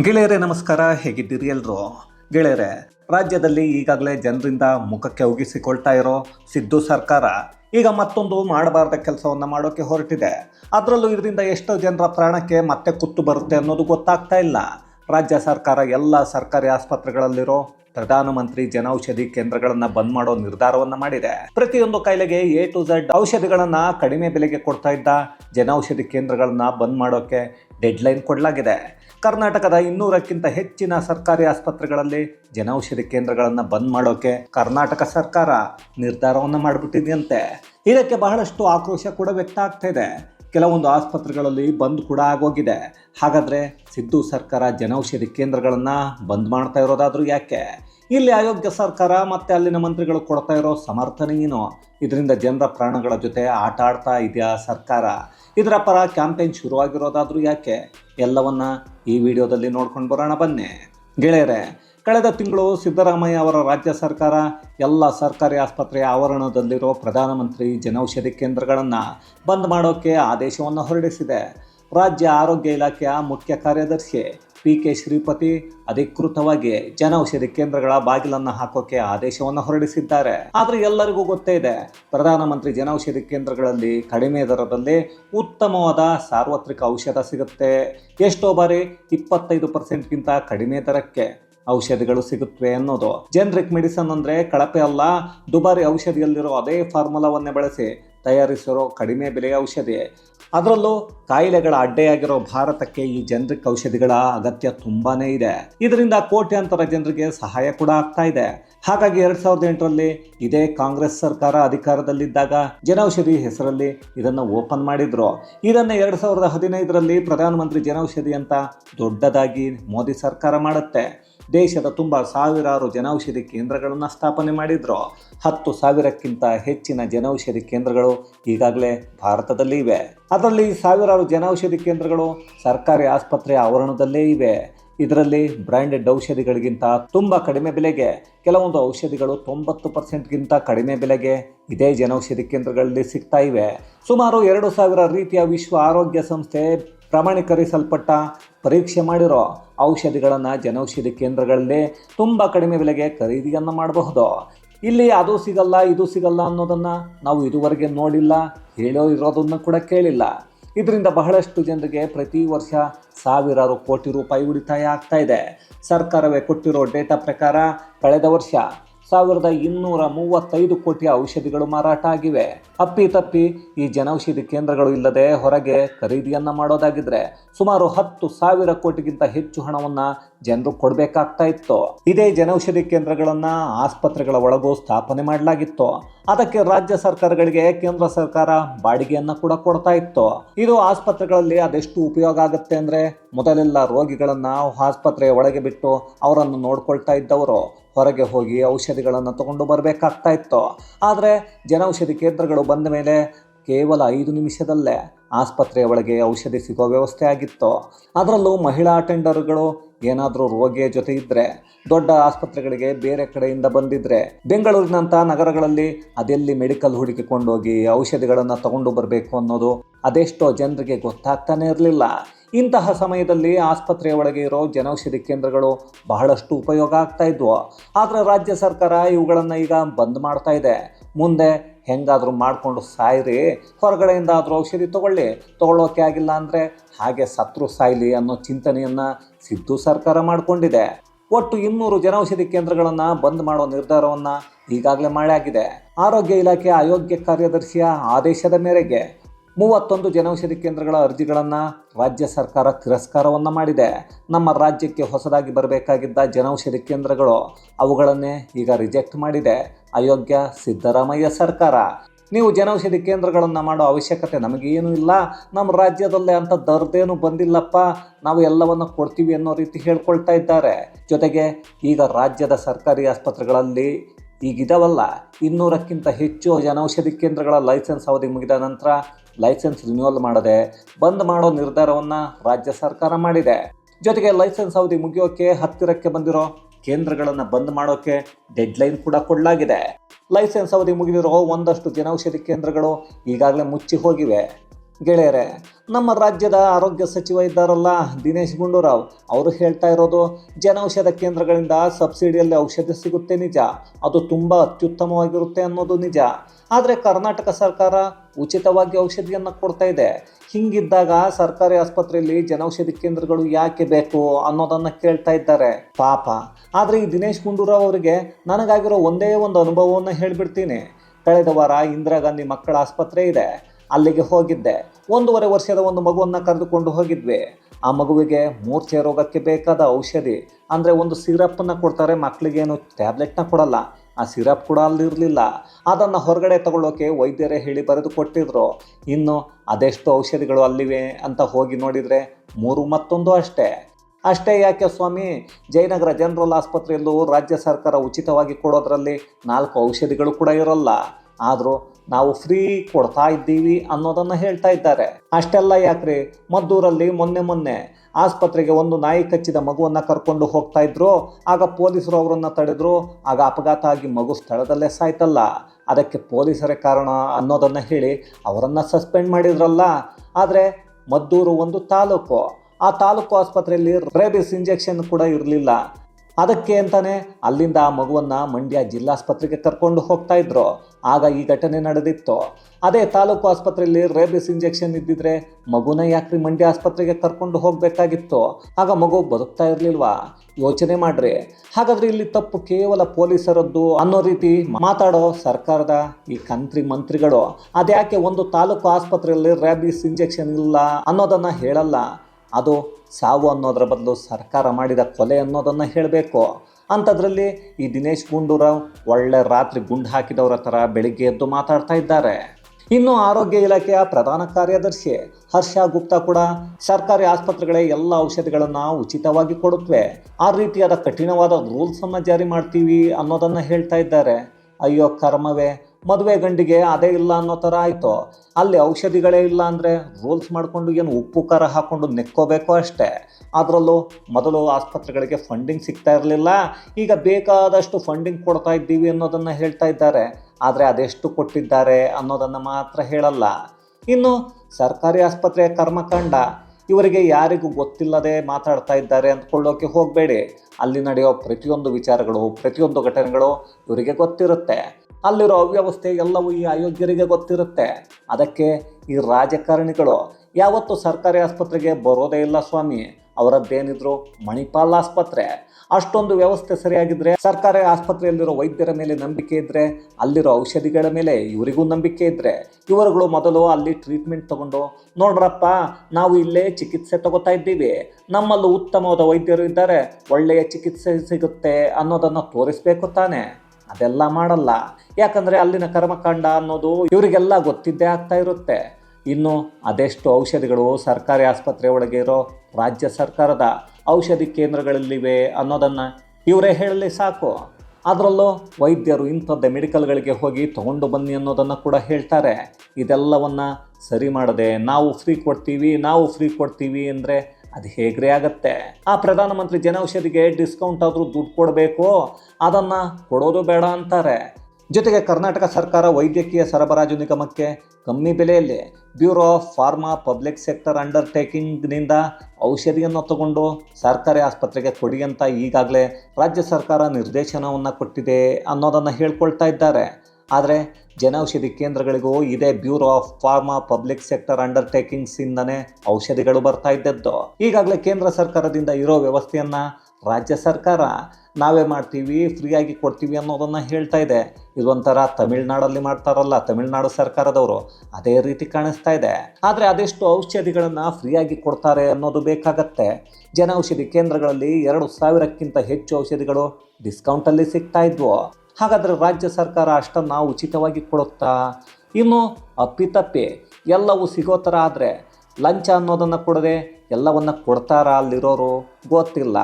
ಗೆಳೆಯರೇ, ನಮಸ್ಕಾರ. ಹೇಗಿದ್ದೀರಿ ಎಲ್ರು? ಗೆಳೆಯರೆ, ರಾಜ್ಯದಲ್ಲಿ ಈಗಾಗಲೇ ಜನರಿಂದ ಮುಖಕ್ಕೆ ಉಗಿಸಿಕೊಳ್ತಾ ಇರೋ ಸಿದ್ದು ಸರ್ಕಾರ ಈಗ ಮತ್ತೊಂದು ಮಾಡಬಾರದ ಕೆಲಸವನ್ನು ಮಾಡೋಕ್ಕೆ ಹೊರಟಿದೆ. ಅದರಲ್ಲೂ ಇದರಿಂದ ಎಷ್ಟೋ ಜನರ ಪ್ರಾಣಕ್ಕೆ ಮತ್ತೆ ಕುತ್ತು ಬರುತ್ತೆ ಅನ್ನೋದು ಗೊತ್ತಾಗ್ತಾ ಇಲ್ಲ. ರಾಜ್ಯ ಸರ್ಕಾರ, ಎಲ್ಲ ಸರ್ಕಾರಿ ಆಸ್ಪತ್ರೆಗಳಲ್ಲಿರೋ ಪ್ರಧಾನಮಂತ್ರಿ ಜನೌಷಧಿ ಕೇಂದ್ರಗಳನ್ನು ಬಂದ್ ಮಾಡೋ ನಿರ್ಧಾರವನ್ನ ಮಾಡಿದೆ. ಪ್ರತಿಯೊಂದು ಕಾಯಿಲೆಗೆ ಎ ಟು ಝಡ್ ಔಷಧಿಗಳನ್ನ ಕಡಿಮೆ ಬೆಲೆಗೆ ಕೊಡ್ತಾ ಇದ್ದ ಜನೌಷಧಿ ಕೇಂದ್ರಗಳನ್ನ ಬಂದ್ ಮಾಡೋಕೆ ಡೆಡ್ಲೈನ್ ಕೊಡಲಾಗಿದೆ. ಕರ್ನಾಟಕದ ಇನ್ನೂರಕ್ಕಿಂತ ಹೆಚ್ಚಿನ ಸರ್ಕಾರಿ ಆಸ್ಪತ್ರೆಗಳಲ್ಲಿ ಜನೌಷಧಿ ಕೇಂದ್ರಗಳನ್ನು ಬಂದ್ ಮಾಡೋಕೆ ಕರ್ನಾಟಕ ಸರ್ಕಾರ ನಿರ್ಧಾರವನ್ನು ಮಾಡಿಬಿಟ್ಟಿದೆಯಂತೆ. ಇದಕ್ಕೆ ಬಹಳಷ್ಟು ಆಕ್ರೋಶ ಕೂಡ ವ್ಯಕ್ತ ಆಗ್ತಾ ಇದೆ. ಕೆಲವೊಂದು ಆಸ್ಪತ್ರೆಗಳಲ್ಲಿ ಬಂದ್ ಕೂಡ ಆಗೋಗಿದೆ. ಹಾಗಾದರೆ ಸಿದ್ದು ಸರ್ಕಾರ ಜನೌಷಧಿ ಕೇಂದ್ರಗಳನ್ನು ಬಂದ್ ಮಾಡ್ತಾ ಇರೋದಾದ್ರೂ ಯಾಕೆ? ಇಲ್ಲಿ ಅಯೋಗ್ಯ ಸರ್ಕಾರ ಮತ್ತು ಅಲ್ಲಿನ ಮಂತ್ರಿಗಳು ಕೊಡ್ತಾ ಇರೋ ಸಮರ್ಥನೆ ಏನು? ಇದರಿಂದ ಜನರ ಪ್ರಾಣಗಳ ಜೊತೆ ಆಟ ಆಡ್ತಾ ಇದೆಯಾ ಸರ್ಕಾರ? ಇದರ ಪರ ಕ್ಯಾಂಪೇನ್ ಶುರುವಾಗಿರೋದಾದ್ರೂ ಯಾಕೆ? ಎಲ್ಲವನ್ನ ಈ ವಿಡಿಯೋದಲ್ಲಿ ನೋಡ್ಕೊಂಡು ಬರೋಣ ಬನ್ನಿ. ಗೆಳೆಯರೆ, ಕಳೆದ ತಿಂಗಳು ಸಿದ್ದರಾಮಯ್ಯ ಅವರ ರಾಜ್ಯ ಸರ್ಕಾರ, ಎಲ್ಲ ಸರ್ಕಾರಿ ಆಸ್ಪತ್ರೆಯ ಆವರಣದಲ್ಲಿರೋ ಪ್ರಧಾನಮಂತ್ರಿ ಜನೌಷಧಿ ಕೇಂದ್ರಗಳನ್ನು ಬಂದ್ ಮಾಡೋಕ್ಕೆ ಆದೇಶವನ್ನು ಹೊರಡಿಸಿದೆ. ರಾಜ್ಯ ಆರೋಗ್ಯ ಇಲಾಖೆಯ ಮುಖ್ಯ ಕಾರ್ಯದರ್ಶಿ ಪಿ ಕೆ ಶ್ರೀಪತಿ ಅಧಿಕೃತವಾಗಿ ಜನೌಷಧಿ ಕೇಂದ್ರಗಳ ಬಾಗಿಲನ್ನು ಹಾಕೋಕೆ ಆದೇಶವನ್ನು ಹೊರಡಿಸಿದ್ದಾರೆ. ಆದರೆ ಎಲ್ಲರಿಗೂ ಗೊತ್ತೇ ಇದೆ, ಪ್ರಧಾನಮಂತ್ರಿ ಜನೌಷಧಿ ಕೇಂದ್ರಗಳಲ್ಲಿ ಕಡಿಮೆ ದರದಲ್ಲಿ ಉತ್ತಮವಾದ ಸಾರ್ವತ್ರಿಕ ಔಷಧ ಸಿಗುತ್ತೆ. ಎಷ್ಟೋ ಬಾರಿ ಇಪ್ಪತ್ತೈದು ಪರ್ಸೆಂಟ್ಗಿಂತ ಕಡಿಮೆ ದರಕ್ಕೆ ಔಷಧಿಗಳು ಸಿಗುತ್ತವೆ ಅನ್ನೋದು. ಜೆನ್ರಿಕ್ ಮೆಡಿಸನ್ ಅಂದ್ರೆ ಕಳಪೆ ಅಲ್ಲ, ದುಬಾರಿ ಔಷಧಿಯಲ್ಲಿರೋ ಅದೇ ಫಾರ್ಮುಲಾವನ್ನೇ ಬಳಸಿ ತಯಾರಿಸಿರೋ ಕಡಿಮೆ ಬೆಲೆಯ ಔಷಧಿ. ಅದರಲ್ಲೂ ಕಾಯಿಲೆಗಳ ಅಡ್ಡೆಯಾಗಿರೋ ಭಾರತಕ್ಕೆ ಈ ಜನರಿಕ್ ಔಷಧಿಗಳ ಅಗತ್ಯ ತುಂಬಾನೇ ಇದೆ. ಇದರಿಂದ ಕೋಟ್ಯಾಂತರ ಜನರಿಗೆ ಸಹಾಯ ಕೂಡ ಆಗ್ತಾ ಇದೆ. ಹಾಗಾಗಿ ಎರಡ್ ಸಾವಿರದ ಎಂಟರಲ್ಲಿ ಇದೇ ಕಾಂಗ್ರೆಸ್ ಸರ್ಕಾರ ಅಧಿಕಾರದಲ್ಲಿದ್ದಾಗ ಜನೌಷಧಿ ಹೆಸರಲ್ಲಿ ಇದನ್ನು ಓಪನ್ ಮಾಡಿದ್ರು. ಇದನ್ನ ಎರಡ್ ಸಾವಿರದ ಹದಿನೈದರಲ್ಲಿ ಪ್ರಧಾನಮಂತ್ರಿ ಜನೌಷಧಿ ಅಂತ ದೊಡ್ಡದಾಗಿ ಮೋದಿ ಸರ್ಕಾರ ಮಾಡುತ್ತೆ. ದೇಶದ ತುಂಬ ಸಾವಿರಾರು ಜನೌಷಧಿ ಕೇಂದ್ರಗಳನ್ನು ಸ್ಥಾಪನೆ ಮಾಡಿದ್ರು. ಹತ್ತು ಸಾವಿರಕ್ಕಿಂತ ಹೆಚ್ಚಿನ ಜನೌಷಧಿ ಕೇಂದ್ರಗಳು ಈಗಾಗಲೇ ಭಾರತದಲ್ಲಿ ಇವೆ. ಅದರಲ್ಲಿ ಸಾವಿರಾರು ಜನೌಷಧಿ ಕೇಂದ್ರಗಳು ಸರ್ಕಾರಿ ಆಸ್ಪತ್ರೆಯ ಆವರಣದಲ್ಲೇ ಇವೆ. ಇದರಲ್ಲಿ ಬ್ರ್ಯಾಂಡೆಡ್ ಔಷಧಿಗಳಿಗಿಂತ ತುಂಬ ಕಡಿಮೆ ಬೆಲೆಗೆ, ಕೆಲವೊಂದು ಔಷಧಿಗಳು ತೊಂಬತ್ತು ಪರ್ಸೆಂಟ್ಗಿಂತ ಕಡಿಮೆ ಬೆಲೆಗೆ ಇದೇ ಜನೌಷಧಿ ಕೇಂದ್ರಗಳಲ್ಲಿ ಸಿಗ್ತಾ ಇವೆ. ಸುಮಾರು ಎರಡು ಸಾವಿರ ರೀತಿಯ ವಿಶ್ವ ಆರೋಗ್ಯ ಸಂಸ್ಥೆ ಪ್ರಮಾಣೀಕರಿಸಲ್ಪಟ್ಟ ಪರೀಕ್ಷೆ ಮಾಡಿರೋ ಔಷಧಿಗಳನ್ನು ಜನೌಷಧಿ ಕೇಂದ್ರಗಳಲ್ಲಿ ತುಂಬ ಕಡಿಮೆ ಬೆಲೆಗೆ ಖರೀದಿಯನ್ನು ಮಾಡಬಹುದು. ಇಲ್ಲಿ ಅದು ಸಿಗಲ್ಲ, ಇದು ಸಿಗಲ್ಲ ಅನ್ನೋದನ್ನು ನಾವು ಇದುವರೆಗೆ ನೋಡಿಲ್ಲ, ಹೇಳೋ ಇರೋದನ್ನು ಕೂಡ ಕೇಳಿಲ್ಲ. ಇದರಿಂದ ಬಹಳಷ್ಟು ಜನರಿಗೆ ಪ್ರತಿ ವರ್ಷ ಸಾವಿರಾರು ಕೋಟಿ ರೂಪಾಯಿ ಉಳಿತಾಯ ಆಗ್ತಾ ಇದೆ. ಸರ್ಕಾರವೇ ಕೊಟ್ಟಿರೋ ಡೇಟಾ ಪ್ರಕಾರ ಕಳೆದ ವರ್ಷ ಸಾವಿರದ ಇನ್ನೂರ ಮೂವತ್ತೈದು ಕೋಟಿ ಔಷಧಿಗಳು ಮಾರಾಟ ಆಗಿವೆ. ಅಪ್ಪಿ ತಪ್ಪಿ ಈ ಜನೌಷಧಿ ಕೇಂದ್ರಗಳು ಇಲ್ಲದೆ ಹೊರಗೆ ಖರೀದಿಯನ್ನ ಮಾಡೋದಾಗಿದ್ರೆ ಸುಮಾರು ಹತ್ತು ಸಾವಿರ ಕೋಟಿಗಿಂತ ಹೆಚ್ಚು ಹಣವನ್ನ ಜನರು ಕೊಡಬೇಕಾಗ್ತಾ ಇತ್ತು. ಇದೇ ಜನೌಷಧಿ ಕೇಂದ್ರಗಳನ್ನ ಆಸ್ಪತ್ರೆಗಳ ಒಳಗೂ ಸ್ಥಾಪನೆ ಮಾಡಲಾಗಿತ್ತು. ಅದಕ್ಕೆ ರಾಜ್ಯ ಸರ್ಕಾರಗಳಿಗೆ ಕೇಂದ್ರ ಸರ್ಕಾರ ಬಾಡಿಗೆಯನ್ನ ಕೂಡ ಕೊಡ್ತಾ ಇತ್ತು. ಇದು ಆಸ್ಪತ್ರೆಗಳಲ್ಲಿ ಅದೆಷ್ಟು ಉಪಯೋಗ ಆಗುತ್ತೆ ಅಂದ್ರೆ, ಮೊದಲೆಲ್ಲ ರೋಗಿಗಳನ್ನ ಆಸ್ಪತ್ರೆಯ ಒಳಗೆ ಬಿಟ್ಟು ಅವರನ್ನು ನೋಡ್ಕೊಳ್ತಾ ಇದ್ದವರು ಹೊರಗೆ ಹೋಗಿ ಔಷಧಿಗಳನ್ನು ತಗೊಂಡು ಬರಬೇಕಾಗ್ತಾ ಇತ್ತು. ಆದರೆ ಜನೌಷಧಿ ಕೇಂದ್ರಗಳು ಬಂದ ಮೇಲೆ ಕೇವಲ ಐದು ನಿಮಿಷದಲ್ಲೇ ಆಸ್ಪತ್ರೆಯ ಒಳಗೆ ಔಷಧಿ ಸಿಗೋ ವ್ಯವಸ್ಥೆ ಆಗಿತ್ತು. ಅದರಲ್ಲೂ ಮಹಿಳಾ ಅಟೆಂಡರ್ಗಳು ಏನಾದರೂ ರೋಗಿಯ ಜೊತೆ ಇದ್ದರೆ ದೊಡ್ಡ ಆಸ್ಪತ್ರೆಗಳಿಗೆ ಬೇರೆ ಕಡೆಯಿಂದ ಬಂದಿದ್ರೆ, ಬೆಂಗಳೂರಿನಂಥ ನಗರಗಳಲ್ಲಿ ಅದೆಲ್ಲಿ ಮೆಡಿಕಲ್ ಹುಡುಕಿಕೊಂಡೋಗಿ ಔಷಧಿಗಳನ್ನು ತಗೊಂಡು ಬರಬೇಕು ಅನ್ನೋದು ಅದೆಷ್ಟೋ ಜನರಿಗೆ ಗೊತ್ತಾಗ್ತಾನೆ ಇರಲಿಲ್ಲ. ಇಂತಹ ಸಮಯದಲ್ಲಿ ಆಸ್ಪತ್ರೆಯ ಒಳಗೆ ಇರೋ ಜನೌಷಧಿ ಕೇಂದ್ರಗಳು ಬಹಳಷ್ಟು ಉಪಯೋಗ ಆಗ್ತಾ ಇದ್ವು. ಆದರೆ ರಾಜ್ಯ ಸರ್ಕಾರ ಇವುಗಳನ್ನು ಈಗ ಬಂದ್ ಮಾಡ್ತಾ ಇದೆ. ಮುಂದೆ ಹೆಂಗಾದರೂ ಮಾಡಿಕೊಂಡು ಸಾಯ್ರಿ ಹೊರಗಡೆಯಿಂದ ಆದರೂ ಔಷಧಿ ತೊಗೊಳ್ಳಿ. ತಗೊಳ್ಳೋಕೆ ಆಗಿಲ್ಲ ಅಂದರೆ ಹಾಗೆ ಸತ್ರು ಸಾಯ್ಲಿ ಅನ್ನೋ ಚಿಂತನೆಯನ್ನು ಸಿದ್ದು ಸರ್ಕಾರ ಮಾಡಿಕೊಂಡಿದೆ. ಒಟ್ಟು ಇನ್ನೂರು ಜನೌಷಧಿ ಕೇಂದ್ರಗಳನ್ನು ಬಂದ್ ಮಾಡೋ ನಿರ್ಧಾರವನ್ನು ಈಗಾಗಲೇ ಮಾಡಲಾಗಿದೆ ಆರೋಗ್ಯ ಇಲಾಖೆ ಅಯೋಗ್ಯ ಕಾರ್ಯದರ್ಶಿಯ ಆದೇಶದ ಮೇರೆಗೆ ಮೂವತ್ತೊಂದು ಜನೌಷಧಿ ಕೇಂದ್ರಗಳ ಅರ್ಜಿಗಳನ್ನು ರಾಜ್ಯ ಸರ್ಕಾರ ತಿರಸ್ಕಾರವನ್ನು ಮಾಡಿದೆ. ನಮ್ಮ ರಾಜ್ಯಕ್ಕೆ ಹೊಸದಾಗಿ ಬರಬೇಕಾಗಿದ್ದ ಜನೌಷಧಿ ಕೇಂದ್ರಗಳು ಅವುಗಳನ್ನೇ ಈಗ ರಿಜೆಕ್ಟ್ ಮಾಡಿದೆ. ಅಯೋಗ್ಯ ಸಿದ್ದರಾಮಯ್ಯ ಸರ್ಕಾರ. ನೀವು ಜನೌಷಧಿ ಕೇಂದ್ರಗಳನ್ನು ಮಾಡೋ ಅವಶ್ಯಕತೆ ನಮಗೇನು ಇಲ್ಲ. ನಮ್ಮ ರಾಜ್ಯದಲ್ಲೇ ಅಂತ ದರ್ದೇನು ಬಂದಿಲ್ಲಪ್ಪ. ನಾವು ಎಲ್ಲವನ್ನು ಕೊಡ್ತೀವಿ ಅನ್ನೋ ರೀತಿ ಹೇಳ್ಕೊಳ್ತಾ ಇದ್ದಾರೆ. ಜೊತೆಗೆ ಈಗ ರಾಜ್ಯದ ಸರ್ಕಾರಿ ಆಸ್ಪತ್ರೆಗಳಲ್ಲಿ ಈಗಿದವಲ್ಲ. ಇನ್ನೂರಕ್ಕಿಂತ ಹೆಚ್ಚು ಜನೌಷಧಿ ಕೇಂದ್ರಗಳ ಲೈಸೆನ್ಸ್ ಅವಧಿ ಮುಗಿದ ನಂತರ ಲೈಸೆನ್ಸ್ ರಿನ್ಯೂವಲ್ ಮಾಡದೆ ಬಂದ್ ಮಾಡೋ ನಿರ್ಧಾರವನ್ನು ರಾಜ್ಯ ಸರ್ಕಾರ ಮಾಡಿದೆ. ಜೊತೆಗೆ ಲೈಸೆನ್ಸ್ ಅವಧಿ ಮುಗಿಯೋಕೆ ಹತ್ತಿರಕ್ಕೆ ಬಂದಿರೋ ಕೇಂದ್ರಗಳನ್ನು ಬಂದ್ ಮಾಡೋಕೆ ಡೆಡ್ಲೈನ್ ಕೂಡ ಕೊಡಲಾಗಿದೆ. ಲೈಸೆನ್ಸ್ ಅವಧಿ ಮುಗಿದಿರೋ ಒಂದಷ್ಟು ಜನೌಷಧಿ ಕೇಂದ್ರಗಳು ಈಗಾಗಲೇ ಮುಚ್ಚಿ ಹೋಗಿವೆ. ಗೆಳೆಯರೆ, ನಮ್ಮ ರಾಜ್ಯದ ಆರೋಗ್ಯ ಸಚಿವ ಇದ್ದಾರಲ್ಲ ದಿನೇಶ್ ಗುಂಡೂರಾವ್. ಅವರು ಹೇಳ್ತಾ ಇರೋದು, ಜನೌಷಧ ಕೇಂದ್ರಗಳಿಂದ ಸಬ್ಸಿಡಿಯಲ್ಲಿ ಔಷಧಿ ಸಿಗುತ್ತೆ ನಿಜ, ಅದು ತುಂಬ ಅತ್ಯುತ್ತಮವಾಗಿರುತ್ತೆ ಅನ್ನೋದು ನಿಜ. ಆದರೆ ಕರ್ನಾಟಕ ಸರ್ಕಾರ ಉಚಿತವಾಗಿ ಔಷಧಿಯನ್ನು ಕೊಡ್ತಾ ಇದೆ. ಹಿಂಗಿದ್ದಾಗ ಸರ್ಕಾರಿ ಆಸ್ಪತ್ರೆಯಲ್ಲಿ ಜನೌಷಧಿ ಕೇಂದ್ರಗಳು ಯಾಕೆ ಬೇಕು ಅನ್ನೋದನ್ನು ಕೇಳ್ತಾ ಇದ್ದಾರೆ. ಪಾಪ. ಆದರೆ ಈ ದಿನೇಶ್ ಗುಂಡೂರಾವ್ ಅವರಿಗೆ ನನಗಾಗಿರೋ ಒಂದೇ ಒಂದು ಅನುಭವವನ್ನು ಹೇಳಿಬಿಡ್ತೀನಿ. ಕಳೆದ ವಾರ ಇಂದಿರಾ ಗಾಂಧಿ ಮಕ್ಕಳ ಆಸ್ಪತ್ರೆ ಇದೆ. ಅಲ್ಲಿಗೆ ಹೋಗಿದ್ದೆ. ಒಂದೂವರೆ ವರ್ಷದ ಒಂದು ಮಗುವನ್ನು ಕರೆದುಕೊಂಡು ಹೋಗಿದ್ವಿ. ಆ ಮಗುವಿಗೆ ಮೂರ್ಛೆ ರೋಗಕ್ಕೆ ಬೇಕಾದ ಔಷಧಿ, ಅಂದರೆ ಒಂದು ಸಿರಪ್ಪನ್ನು ಕೊಡ್ತಾರೆ. ಮಕ್ಕಳಿಗೇನು ಟ್ಯಾಬ್ಲೆಟ್ನ ಕೊಡಲ್ಲ. ಆ ಸಿರಪ್ ಕೂಡ ಅಲ್ಲಿರಲಿಲ್ಲ. ಅದನ್ನು ಹೊರಗಡೆ ತಗೊಳ್ಳೋಕೆ ವೈದ್ಯರೇ ಹೇಳಿ ಬರೆದು ಕೊಟ್ಟಿದ್ರು. ಇನ್ನು ಅದೆಷ್ಟು ಔಷಧಿಗಳು ಅಲ್ಲಿವೆ ಅಂತ ಹೋಗಿ ನೋಡಿದರೆ ಮೂರು ಮತ್ತೊಂದು ಅಷ್ಟೇ. ಅಷ್ಟೇ ಯಾಕೆ ಸ್ವಾಮಿ? ಜಯನಗರ ಜನರಲ್ ಆಸ್ಪತ್ರೆಯಲ್ಲೂ ರಾಜ್ಯ ಸರ್ಕಾರ ಉಚಿತವಾಗಿ ಕೊಡೋದರಲ್ಲಿ ನಾಲ್ಕು ಔಷಧಿಗಳು ಕೂಡ ಇರಲ್ಲ. ಆದರೂ ನಾವು ಫ್ರೀ ಕೊಡ್ತಾ ಇದ್ದೀವಿ ಅನ್ನೋದನ್ನು ಹೇಳ್ತಾ ಇದ್ದಾರೆ. ಅಷ್ಟೆಲ್ಲ ಯಾಕ್ರಿ? ಮದ್ದೂರಲ್ಲಿ ಮೊನ್ನೆ ಮೊನ್ನೆ ಆಸ್ಪತ್ರೆಗೆ ಒಂದು ನಾಯಿ ಕಚ್ಚಿದ ಮಗುವನ್ನು ಕರ್ಕೊಂಡು ಹೋಗ್ತಾ ಇದ್ರು. ಆಗ ಪೊಲೀಸರು ಅವರನ್ನು ತಡೆದ್ರು. ಆಗ ಅಪಘಾತ ಆಗಿ ಮಗು ಸ್ಥಳದಲ್ಲೇ ಸಾಯ್ತಲ್ಲ. ಅದಕ್ಕೆ ಪೊಲೀಸರೇ ಕಾರಣ ಅನ್ನೋದನ್ನು ಹೇಳಿ ಅವರನ್ನು ಸಸ್ಪೆಂಡ್ ಮಾಡಿದ್ರಲ್ಲ. ಆದರೆ ಮದ್ದೂರು ಒಂದು ತಾಲೂಕು. ಆ ತಾಲೂಕು ಆಸ್ಪತ್ರೆಯಲ್ಲಿ ರೇಬಿಸ್ ಇಂಜೆಕ್ಷನ್ ಕೂಡ ಇರಲಿಲ್ಲ. ಅದಕ್ಕೆ ಅಂತಾನೆ ಅಲ್ಲಿಂದ ಆ ಮಗುವನ್ನು ಮಂಡ್ಯ ಜಿಲ್ಲಾಸ್ಪತ್ರೆಗೆ ಕರ್ಕೊಂಡು ಹೋಗ್ತಾ ಇದ್ರು. ಆಗ ಈ ಘಟನೆ ನಡೆದಿತ್ತು. ಅದೇ ತಾಲೂಕು ಆಸ್ಪತ್ರೆಯಲ್ಲಿ ರೇಬಿಸ್ ಇಂಜೆಕ್ಷನ್ ಇದ್ದಿದ್ರೆ ಮಗುನ ಯಾಕ್ರಿ ಮಂಡ್ಯ ಆಸ್ಪತ್ರೆಗೆ ಕರ್ಕೊಂಡು ಹೋಗಬೇಕಾಗಿತ್ತು. ಆಗ ಮಗು ಬದುಕ್ತಾ ಇರಲಿಲ್ವಾ? ಯೋಚನೆ ಮಾಡ್ರಿ. ಹಾಗಾದ್ರೆ ಇಲ್ಲಿ ತಪ್ಪು ಕೇವಲ ಪೊಲೀಸರದ್ದು ಅನ್ನೋ ರೀತಿ ಮಾತಾಡೋ ಸರ್ಕಾರದ ಈ ಕಂತ್ರಿ ಮಂತ್ರಿಗಳು. ಅದ್ಯಾಕೆ ಒಂದು ತಾಲೂಕು ಆಸ್ಪತ್ರೆಯಲ್ಲಿ ರೇಬಿಸ್ ಇಂಜೆಕ್ಷನ್ ಇಲ್ಲ ಅನ್ನೋದನ್ನ ಹೇಳಲ್ಲ? ಅದು ಸಾವು ಅನ್ನೋದರ ಬದಲು ಸರ್ಕಾರ ಮಾಡಿದ ಕೊಲೆ ಅನ್ನೋದನ್ನು ಹೇಳಬೇಕು. ಅಂಥದ್ರಲ್ಲಿ ಈ ದಿನೇಶ್ ಗುಂಡೂರಾವ್ ಒಳ್ಳೆ ರಾತ್ರಿ ಗುಂಡು ಹಾಕಿದವರ ಥರ ಬೆಳಿಗ್ಗೆ ಎದ್ದು ಮಾತಾಡ್ತಾ ಇದ್ದಾರೆ. ಇನ್ನು ಆರೋಗ್ಯ ಇಲಾಖೆಯ ಪ್ರಧಾನ ಕಾರ್ಯದರ್ಶಿ ಹರ್ಷ ಗುಪ್ತಾ ಕೂಡ ಸರ್ಕಾರಿ ಆಸ್ಪತ್ರೆಗಳೇ ಎಲ್ಲ ಔಷಧಿಗಳನ್ನು ಉಚಿತವಾಗಿ ಕೊಡುತ್ತವೆ. ಆ ರೀತಿಯಾದ ಕಠಿಣವಾದ ರೂಲ್ಸನ್ನು ಜಾರಿ ಮಾಡ್ತೀವಿ ಅನ್ನೋದನ್ನು ಹೇಳ್ತಾ ಇದ್ದಾರೆ. ಅಯ್ಯೋ, ಕರ್ಮವೇ ಮದುವೆ ಗಂಡಿಗೆ ಅದೇ ಇಲ್ಲ ಅನ್ನೋ ಥರ ಆಯಿತು? ಅಲ್ಲಿ ಔಷಧಿಗಳೇ ಇಲ್ಲ ಅಂದರೆ ರೂಲ್ಸ್ ಮಾಡಿಕೊಂಡು ಏನು ಉಪ್ಪು, ಖಾರ ಹಾಕ್ಕೊಂಡು ನೆಕ್ಕೋಬೇಕು ಅಷ್ಟೇ? ಅದರಲ್ಲೂ ಮೊದಲು ಆಸ್ಪತ್ರೆಗಳಿಗೆ ಫಂಡಿಂಗ್ ಸಿಗ್ತಾ ಇರಲಿಲ್ಲ. ಈಗ ಬೇಕಾದಷ್ಟು ಫಂಡಿಂಗ್ ಕೊಡ್ತಾ ಇದ್ದೀವಿ ಅನ್ನೋದನ್ನು ಹೇಳ್ತಾ ಇದ್ದಾರೆ. ಆದರೆ ಅದೆಷ್ಟು ಕೊಟ್ಟಿದ್ದಾರೆ ಅನ್ನೋದನ್ನು ಮಾತ್ರ ಹೇಳಲ್ಲ. ಇನ್ನು ಸರ್ಕಾರಿ ಆಸ್ಪತ್ರೆಯ ಕರ್ಮಕಾಂಡ. ಇವರಿಗೆ ಯಾರಿಗೂ ಗೊತ್ತಿಲ್ಲದೆ ಮಾತಾಡ್ತಾ ಇದ್ದಾರೆ ಅಂದ್ಕೊಳ್ಳೋಕೆ ಹೋಗಬೇಡಿ. ಅಲ್ಲಿ ನಡೆಯೋ ಪ್ರತಿಯೊಂದು ವಿಚಾರಗಳು, ಪ್ರತಿಯೊಂದು ಘಟನೆಗಳು ಇವರಿಗೆ ಗೊತ್ತಿರುತ್ತೆ. ಅಲ್ಲಿರೋ ಅವ್ಯವಸ್ಥೆ ಎಲ್ಲವೂ ಈ ಅಯೋಗ್ಯರಿಗೆ ಗೊತ್ತಿರುತ್ತೆ. ಅದಕ್ಕೆ ಈ ರಾಜಕಾರಣಿಗಳು, ಯಾವತ್ತೂ ಸರ್ಕಾರಿ ಆಸ್ಪತ್ರೆಗೆ ಬರೋದೇ ಇಲ್ಲ ಸ್ವಾಮಿ. ಅವರದ್ದೇನಿದ್ರು ಮಣಿಪಾಲ್ ಆಸ್ಪತ್ರೆ. ಅಷ್ಟೊಂದು ವ್ಯವಸ್ಥೆ ಸರಿಯಾಗಿದ್ರೆ ಸರ್ಕಾರಿ ಆಸ್ಪತ್ರೆಯಲ್ಲಿರೋ ವೈದ್ಯರ ಮೇಲೆ ನಂಬಿಕೆ ಇದ್ದರೆ ಅಲ್ಲಿರೋ ಔಷಧಿಗಳ ಮೇಲೆ ಇವರಿಗೂ ನಂಬಿಕೆ ಇದ್ದರೆ ಇವರುಗಳು ಮೊದಲು ಅಲ್ಲಿ ಟ್ರೀಟ್ಮೆಂಟ್ ತಗೊಂಡು, ನೋಡ್ರಪ್ಪ, ನಾವು ಇಲ್ಲೇ ಚಿಕಿತ್ಸೆ ತಗೋತಾ ಇದ್ದೀವಿ, ನಮ್ಮಲ್ಲೂ ಉತ್ತಮವಾದ ವೈದ್ಯರು ಇದ್ದಾರೆ, ಒಳ್ಳೆಯ ಚಿಕಿತ್ಸೆ ಸಿಗುತ್ತೆ ಅನ್ನೋದನ್ನು ತೋರಿಸ್ಬೇಕು ತಾನೆ. ಅದೆಲ್ಲ ಮಾಡಲ್ಲ. ಯಾಕಂದರೆ ಅಲ್ಲಿನ ಕರ್ಮಕಾಂಡ ಅನ್ನೋದು ಇವರಿಗೆಲ್ಲ ಗೊತ್ತಿದ್ದೇ ಆಗ್ತಾ ಇರುತ್ತೆ. ಇನ್ನು ಅದೆಷ್ಟು ಔಷಧಿಗಳು ಸರ್ಕಾರಿ ಆಸ್ಪತ್ರೆ ಒಳಗೆ ಇರೋ ರಾಜ್ಯ ಸರ್ಕಾರದ ಔಷಧಿ ಕೇಂದ್ರಗಳಲ್ಲಿವೆ ಅನ್ನೋದನ್ನು ಇವರೇ ಹೇಳಲಿ ಸಾಕು. ಅದರಲ್ಲೂ ವೈದ್ಯರು ಇಂಥದ್ದೇ ಮೆಡಿಕಲ್ಗಳಿಗೆ ಹೋಗಿ ತಗೊಂಡು ಬನ್ನಿ ಅನ್ನೋದನ್ನು ಕೂಡ ಹೇಳ್ತಾರೆ. ಇದೆಲ್ಲವನ್ನು ಸರಿ ಮಾಡದೆ ನಾವು ಫ್ರೀ ಕೊಡ್ತೀವಿ, ನಾವು ಫ್ರೀ ಕೊಡ್ತೀವಿ ಅಂದರೆ ಅದು ಹೇಗ್ರೆ ಆಗತ್ತೆ? ಆ ಪ್ರಧಾನಮಂತ್ರಿ ಜನೌಷಧಿಗೆ ಡಿಸ್ಕೌಂಟ್ ಆದರೂ ದುಡ್ಡು ಕೊಡಬೇಕು? ಅದನ್ನು ಕೊಡೋದು ಬೇಡ ಅಂತಾರೆ. ಜೊತೆಗೆ ಕರ್ನಾಟಕ ಸರ್ಕಾರ ವೈದ್ಯಕೀಯ ಸರಬರಾಜು ನಿಗಮಕ್ಕೆ ಕಮ್ಮಿ ಬೆಲೆಯಲ್ಲಿ bureau of pharma public sector ಅಂಡರ್ಟೇಕಿಂಗ್ನಿಂದ ಔಷಧಿಯನ್ನು ತಗೊಂಡು ಸರ್ಕಾರಿ ಆಸ್ಪತ್ರೆಗೆ ಕೊಡಿ ಅಂತ ಈಗಾಗಲೇ ರಾಜ್ಯ ಸರ್ಕಾರ ನಿರ್ದೇಶನವನ್ನು ಕೊಟ್ಟಿದೆ ಅನ್ನೋದನ್ನು ಹೇಳ್ಕೊಳ್ತಾ ಇದ್ದಾರೆ. ಆದರೆ ಜನೌಷಧಿ ಕೇಂದ್ರಗಳಿಗೂ ಇದೇ bureau of pharma public sector ಅಂಡರ್ಟೇಕಿಂಗ್ಸಿಂದನೇ ಔಷಧಿಗಳು ಬರ್ತಾ ಇದ್ದದ್ದು. ಈಗಾಗಲೇ ಕೇಂದ್ರ ಸರ್ಕಾರದಿಂದ ಇರೋ ವ್ಯವಸ್ಥೆಯನ್ನ ರಾಜ್ಯ ಸರ್ಕಾರ ನಾವೇ ಮಾಡ್ತೀವಿ, ಫ್ರೀಯಾಗಿ ಕೊಡ್ತೀವಿ ಅನ್ನೋದನ್ನು ಹೇಳ್ತಾ ಇದೆ. ಇದೊಂಥರ ತಮಿಳ್ನಾಡಲ್ಲಿ ಮಾಡ್ತಾರಲ್ಲ, ತಮಿಳ್ನಾಡು ಸರ್ಕಾರದವರು. ಅದೇ ರೀತಿ ಕಾಣಿಸ್ತಾ ಇದೆ. ಆದರೆ ಅದೆಷ್ಟು ಔಷಧಿಗಳನ್ನು ಫ್ರೀಯಾಗಿ ಕೊಡ್ತಾರೆ ಅನ್ನೋದು ಬೇಕಾಗತ್ತೆ. ಜನೌಷಧಿ ಕೇಂದ್ರಗಳಲ್ಲಿ ಎರಡು ಸಾವಿರಕ್ಕಿಂತ ಹೆಚ್ಚು ಔಷಧಿಗಳು ಡಿಸ್ಕೌಂಟಲ್ಲಿ ಸಿಗ್ತಾ ಇದ್ವು. ಹಾಗಾದರೆ ರಾಜ್ಯ ಸರ್ಕಾರ ಅಷ್ಟನ್ನು ಉಚಿತವಾಗಿ ಕೊಡುತ್ತಾ? ಇನ್ನು ಅಪ್ಪಿತಪ್ಪಿ ಎಲ್ಲವೂ ಸಿಗೋ ಥರ ಆದರೆ ಲಂಚ ಅನ್ನೋದನ್ನು ಕೊಡದೆ ಎಲ್ಲವನ್ನು ಕೊಡ್ತಾರಾ ಅಲ್ಲಿರೋರು? ಗೊತ್ತಿಲ್ಲ.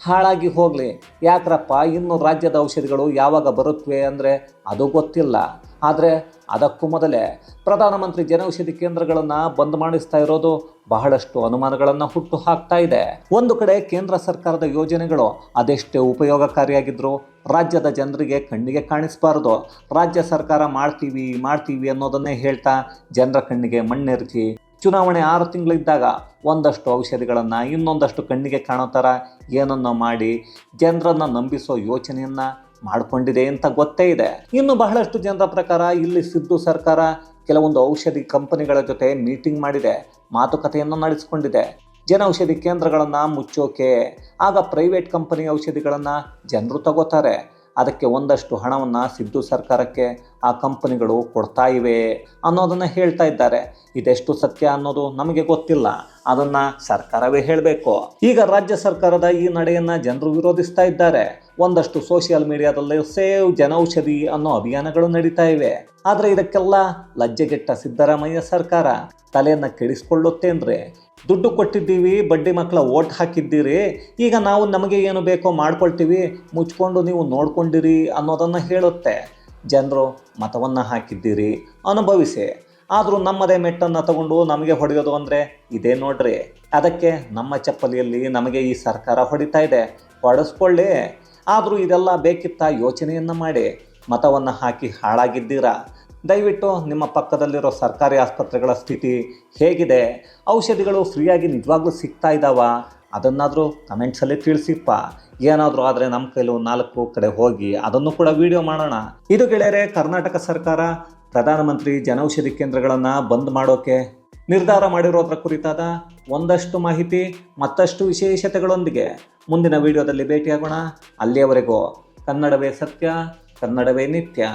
ಹಾಳಾಗಿ ಹೋಗಲಿ. ಯಾಕ್ರಪ್ಪ, ಇನ್ನು ರಾಜ್ಯದ ಔಷಧಿಗಳು ಯಾವಾಗ ಬರುತ್ತವೆ ಅಂದರೆ ಅದು ಗೊತ್ತಿಲ್ಲ. ಆದರೆ ಅದಕ್ಕೂ ಮೊದಲೇ ಪ್ರಧಾನಮಂತ್ರಿ ಜನೌಷಧಿ ಕೇಂದ್ರಗಳನ್ನು ಬಂದ್ ಮಾಡಿಸ್ತಾ ಇರೋದು ಬಹಳಷ್ಟು ಅನುಮಾನಗಳನ್ನು ಹುಟ್ಟು ಹಾಕ್ತಾ ಇದೆ. ಒಂದು ಕಡೆ ಕೇಂದ್ರ ಸರ್ಕಾರದ ಯೋಜನೆಗಳು ಅದೆಷ್ಟೇ ಉಪಯೋಗಕಾರಿಯಾಗಿದ್ದರು ರಾಜ್ಯದ ಜನರಿಗೆ ಕಣ್ಣಿಗೆ ಕಾಣಿಸಬಾರ್ದು. ರಾಜ್ಯ ಸರ್ಕಾರ ಮಾಡ್ತೀವಿ ಮಾಡ್ತೀವಿ ಅನ್ನೋದನ್ನೇ ಹೇಳ್ತಾ ಜನರ ಕಣ್ಣಿಗೆ ಮಣ್ಣೆರಚಿ ಚುನಾವಣೆ ಆರು ತಿಂಗಳಿದ್ದಾಗ ಒಂದಷ್ಟು ಔಷಧಿಗಳನ್ನು, ಇನ್ನೊಂದಷ್ಟು ಕಣ್ಣಿಗೆ ಕಾಣೋ ಥರ ಏನನ್ನ ಮಾಡಿ ಜನರನ್ನು ನಂಬಿಸೋ ಯೋಚನೆಯನ್ನು ಮಾಡಿಕೊಂಡಿದೆ ಅಂತ ಗೊತ್ತೇ ಇದೆ. ಇನ್ನು ಬಹಳಷ್ಟು ಜನರ ಪ್ರಕಾರ ಇಲ್ಲಿ ಸಿದ್ದು ಸರ್ಕಾರ ಕೆಲವೊಂದು ಔಷಧಿ ಕಂಪನಿಗಳ ಜೊತೆ ಮೀಟಿಂಗ್ ಮಾಡಿದೆ, ಮಾತುಕತೆಯನ್ನು ನಡೆಸಿಕೊಂಡಿದೆ. ಜನೌಷಧಿ ಕೇಂದ್ರಗಳನ್ನು ಮುಚ್ಚೋಕೆ, ಆಗ ಪ್ರೈವೇಟ್ ಕಂಪನಿ ಔಷಧಿಗಳನ್ನು ಜನರು ತಗೋತಾರೆ. ಅದಕ್ಕೆ ಒಂದಷ್ಟು ಹಣವನ್ನು ಸಿದ್ದು ಸರ್ಕಾರಕ್ಕೆ ಆ ಕಂಪನಿಗಳು ಕೊಡ್ತಾ ಇವೆ ಅನ್ನೋದನ್ನು ಹೇಳ್ತಾ ಇದ್ದಾರೆ. ಇದೆಷ್ಟು ಸತ್ಯ ಅನ್ನೋದು ನಮಗೆ ಗೊತ್ತಿಲ್ಲ. ಅದನ್ನು ಸರ್ಕಾರವೇ ಹೇಳಬೇಕು. ಈಗ ರಾಜ್ಯ ಸರ್ಕಾರದ ಈ ನಡೆಯನ್ನು ಜನರು ವಿರೋಧಿಸ್ತಾ ಇದ್ದಾರೆ. ಒಂದಷ್ಟು ಸೋಷಿಯಲ್ ಮೀಡಿಯಾದಲ್ಲಿ ಸೇವ್ ಜನೌಷಧಿ ಅನ್ನೋ ಅಭಿಯಾನಗಳು ನಡೀತಾ ಇವೆ. ಆದರೆ ಇದಕ್ಕೆಲ್ಲ ಲಜ್ಜೆಗೆಟ್ಟ ಸಿದ್ದರಾಮಯ್ಯ ಸರ್ಕಾರ ತಲೆಯನ್ನು ಕೆಡಿಸ್ಕೊಳ್ಳುತ್ತೇನ್ರಿ ದುಡ್ಡು ಕೊಟ್ಟಿದ್ದೀವಿ, ಬಡ್ಡಿ ಮಕ್ಕಳ ಓಟ್ ಹಾಕಿದ್ದೀರಿ, ಈಗ ನಾವು ನಮಗೆ ಏನು ಬೇಕೋ ಮಾಡ್ಕೊಳ್ತೀವಿ, ಮುಚ್ಕೊಂಡು ನೀವು ನೋಡ್ಕೊಂಡಿರಿ ಅನ್ನೋದನ್ನು ಹೇಳುತ್ತೆ. ಜನರು ಮತವನ್ನು ಹಾಕಿದ್ದೀರಿ, ಅನುಭವಿಸಿ. ಆದರೂ ನಮ್ಮದೇ ಮೆಟ್ಟನ್ನು ತಗೊಂಡು ನಮಗೆ ಹೊಡೆಯೋದು ಅಂದರೆ ಇದೇ ನೋಡ್ರಿ. ಅದಕ್ಕೆ ನಮ್ಮ ಚಪ್ಪಲಿಯಲ್ಲಿ ನಮಗೆ ಈ ಸರ್ಕಾರ ಹೊಡಿತಾ ಇದೆ. ಹೊಡೆಸ್ಕೊಳ್ಳಿ. ಆದರೂ ಇದೆಲ್ಲ ಬೇಕಿತ್ತ ಯೋಚನೆಯನ್ನು ಮಾಡಿ ಮತವನ್ನು ಹಾಕಿ ಹಾಳಾಗಿದ್ದೀರಾ? ದಯವಿಟ್ಟು ನಿಮ್ಮ ಪಕ್ಕದಲ್ಲಿರೋ ಸರ್ಕಾರಿ ಆಸ್ಪತ್ರೆಗಳ ಸ್ಥಿತಿ ಹೇಗಿದೆ? ಔಷಧಿಗಳು ಫ್ರೀಯಾಗಿ ನಿಜವಾಗ್ಲೂ ಸಿಗ್ತಾ ಇದ್ದಾವ ಅದನ್ನಾದರೂ ಕಮೆಂಟ್ಸಲ್ಲಿ ತಿಳಿಸಿಪ್ಪ. ಏನಾದರೂ ಆದರೆ ನಮ್ಮ ಕೈಲೂ ನಾಲ್ಕು ಕಡೆ ಹೋಗಿ ಅದನ್ನು ಕೂಡ ವಿಡಿಯೋ ಮಾಡೋಣ. ಇದು ಗೆಳೆಯರೆ, ಕರ್ನಾಟಕ ಸರ್ಕಾರ ಪ್ರಧಾನಮಂತ್ರಿ ಜನೌಷಧಿ ಕೇಂದ್ರಗಳನ್ನು ಬಂದ್ ಮಾಡೋಕೆ ನಿರ್ಧಾರ ಮಾಡಿರೋದ್ರ ಕುರಿತಾದ ಒಂದಷ್ಟು ಮಾಹಿತಿ, ಮತ್ತಷ್ಟು ವಿಶೇಷತೆಗಳೊಂದಿಗೆ. ಮುಂದಿನ ವಿಡಿಯೋದಲ್ಲಿ ಭೇಟಿಯಾಗೋಣ. ಅಲ್ಲಿಯವರೆಗೂ ಕನ್ನಡವೇ ಸತ್ಯ ಕನ್ನಡವೇ ನಿತ್ಯ.